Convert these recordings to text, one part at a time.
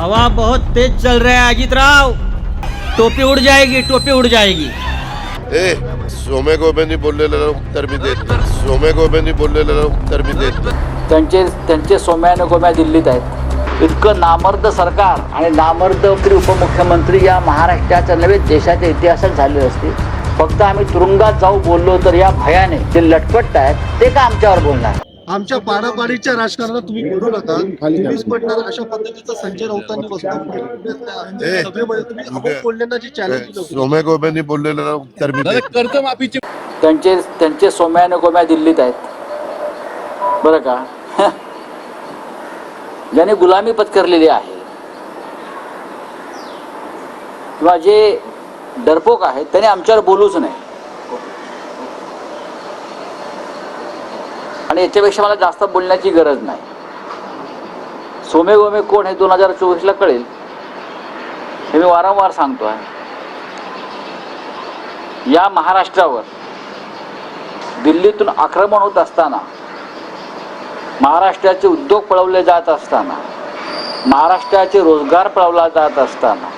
हवा बहुत तेज चल रहा है अजीत राव। टोपी उड़ जाएगी टोपी उड़ जाएगी। ए सोमे को नाही बोललेलं उत्तर मी देत नाही सोमे को नाही बोललेलं उत्तर मी देत त्यांचे त्यांचे सोम्याने गोम्या दिल्लीत आहेत. इतकं नामर्द सरकार आणि नामर्द मंत्री उपमुख्यमंत्री या महाराष्ट्राच्या नव्हे देशाच्या इतिहासात झाले असते. फक्त आम्ही तुरुंगात जाऊ बोललो तर या भयाने जे लटपट आहेत ते का आमच्यावर बोलणार? आमच्या पाडापाडीच्या राजकारणात तुम्ही बोलू नका. तुम्हीच पडणार अशा पद्धतीचा संजय राऊतांनी वक्तव्य ए, सभेमध्ये तुम्ही अमोल कोल्हेंना जी चॅलेंज दिलं होतं. सोमे को नाही बोललेलं उत्तर मी नाही. त्यांचे त्यांचे सोम्याने गोम्या दिल्लीत आहेत. बरं का? ज्याने गुलामी पत्करलेली आहे. किंवा जे डरपोक आहेत त्याने आमच्यावर बोलूच नाही आणि याच्यापेक्षा मला जास्त बोलण्याची गरज नाही. सोमे गोमे कोण हे दोन हजार चोवीसला कळेल. हे मी वारंवार सांगतो आहे. या महाराष्ट्रावर दिल्लीतून आक्रमण होत असताना महाराष्ट्राचे उद्योग पळवले जात असताना महाराष्ट्राचे रोजगार पळवला जात असताना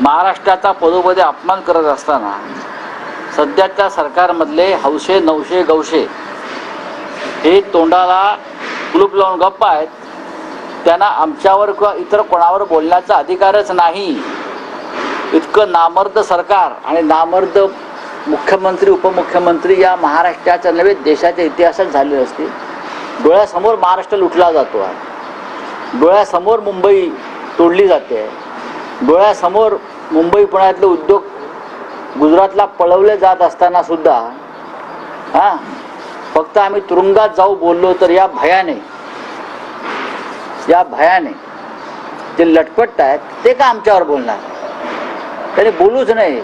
महाराष्ट्राचा पदोपदी अपमान करत असताना सध्याच्या सरकारमधले हौशे नवशे गवशे हे तोंडाला कुलूप लावून गप्प आहेत. त्यांना आमच्यावर किंवा इतर कोणावर बोलण्याचा अधिकारच नाही. इतकं नामर्द सरकार आणि नामर्द मुख्यमंत्री उपमुख्यमंत्री या महाराष्ट्राच्या नव्हे देशाच्या इतिहासात झाले असते डोळ्यासमोर महाराष्ट्र लुटला जातो आहे. डोळ्यासमोर मुंबई तोडली जाते. डोळ्यासमोर मुंबई पुण्यातले उद्योग गुजरातला पळवले जात असताना सुद्धा हां फक्त आम्ही तुरुंगात जाऊ बोललो तर या भयाने या भयाने जे लटपटत आहेत ते का आमच्यावर बोलणार? त्याने बोलूच नाही